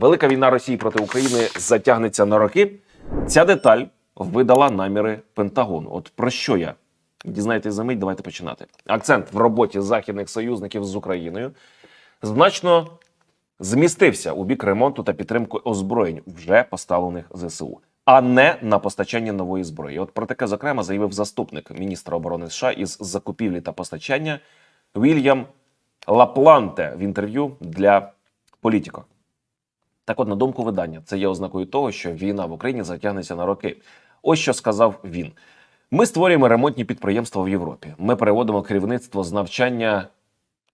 Велика війна Росії проти України затягнеться на роки. Ця деталь видала наміри Пентагону. От про що я? Дізнаєтесь за мить, давайте починати. Акцент в роботі західних союзників з Україною значно змістився у бік ремонту та підтримки озброєнь, вже поставлених ЗСУ, а не на постачання нової зброї. От про таке зокрема заявив заступник міністра оборони США із закупівлі та постачання Вільям Лапланте в інтерв'ю для Політіко. Так от, на думку видання, це є ознакою того, що війна в Україні затягнеться на роки. Ось що сказав він: ми створюємо ремонтні підприємства в Європі. Ми переводимо керівництво з навчання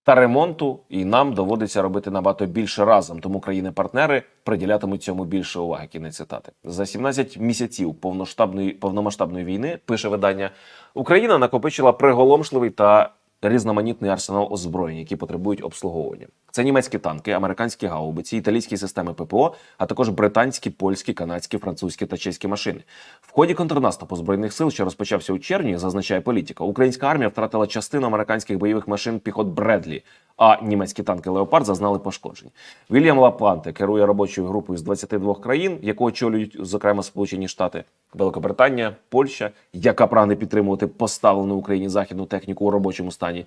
та ремонту, і нам доводиться робити набагато більше разом. Тому країни-партнери приділятимуть цьому більше уваги. Кінець цитати за 17 місяців повноштабної повномасштабної війни. Пише видання Україна накопичила приголомшливий та різноманітний арсенал озброєнь, які потребують обслуговування. Це німецькі танки, американські гаубиці, італійські системи ППО, а також британські, польські, канадські, французькі та чеські машини. В ході контрнаступу збройних сил, що розпочався у червні, зазначає політика. Українська армія втратила частину американських бойових машин піхот Бредлі, а німецькі танки Леопард зазнали пошкоджень. Вільям Лапланте керує робочою групою з 22 країн, яку очолюють зокрема Сполучені Штати, Великобританія, Польща, яка прагне підтримувати поставлену Україні західну техніку у робочому стані.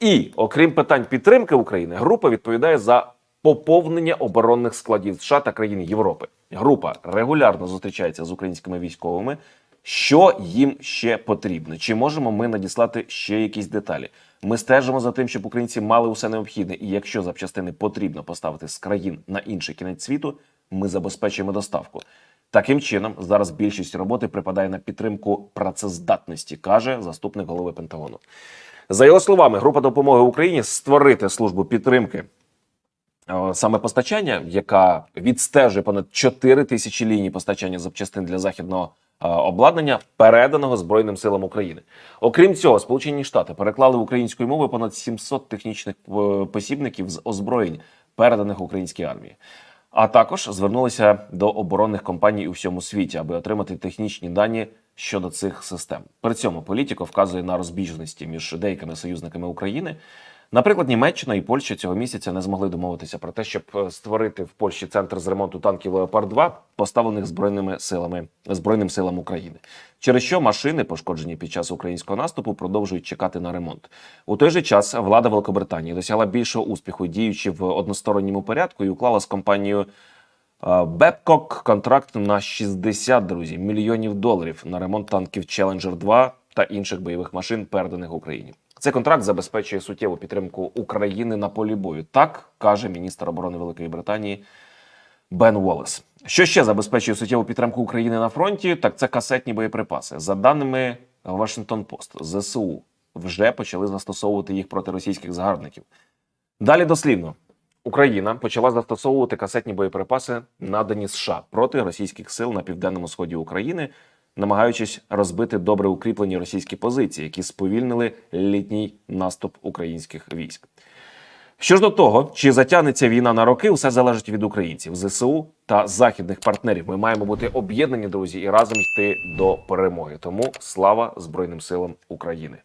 І окрім питань підтримки України, група відповідає за поповнення оборонних складів США та країн Європи. Група регулярно зустрічається з українськими військовими. Що їм ще потрібно? Чи можемо ми надіслати ще якісь деталі? Ми стежимо за тим, щоб українці мали усе необхідне, і якщо запчастини потрібно поставити з країн на інший кінець світу, ми забезпечуємо доставку. Таким чином, зараз більшість роботи припадає на підтримку працездатності, каже заступник голови Пентагону. За його словами, група допомоги Україні створити службу підтримки е, саме постачання, яка відстежує понад 4 тисячі ліній постачання запчастин для західного е, обладнання, переданого Збройним силам України. Окрім цього, Сполучені Штати переклали українською мовою понад 700 технічних е, посібників з озброєнь, переданих українській армії. А також звернулися до оборонних компаній у всьому світі, аби отримати технічні дані щодо цих систем. При цьому політико вказує на розбіжності між деякими союзниками України. Наприклад, Німеччина і Польща цього місяця не змогли домовитися про те, щоб е, створити в Польщі центр з ремонту танків Леопард 2 поставлених збройними силами збройним силам України. Через що машини, пошкоджені під час українського наступу, продовжують чекати на ремонт. У той же час влада Великобританії досягла більшого успіху, діючи в односторонньому порядку, і уклала з компанією Бебкок контракт на 60, друзі, мільйонів доларів на ремонт танків Challenger 2 та інших бойових машин, переданих Україні. Цей контракт забезпечує суттєву підтримку України на полі бою. Так каже міністр оборони Великої Британії Бен Уоллес. Що ще забезпечує суттєву підтримку України на фронті? Так це касетні боєприпаси. За даними Washington Post, ЗСУ вже почали застосовувати їх проти російських загарбників. Далі дослівно. Україна почала застосовувати касетні боєприпаси, надані США проти російських сил на південному сході України, намагаючись розбити добре укріплені російські позиції, які сповільнили літній наступ українських військ. Що ж до того, чи затягнеться війна на роки, все залежить від українців, ЗСУ та західних партнерів. Ми маємо бути об'єднані, друзі, і разом йти до перемоги. Тому слава Збройним силам України.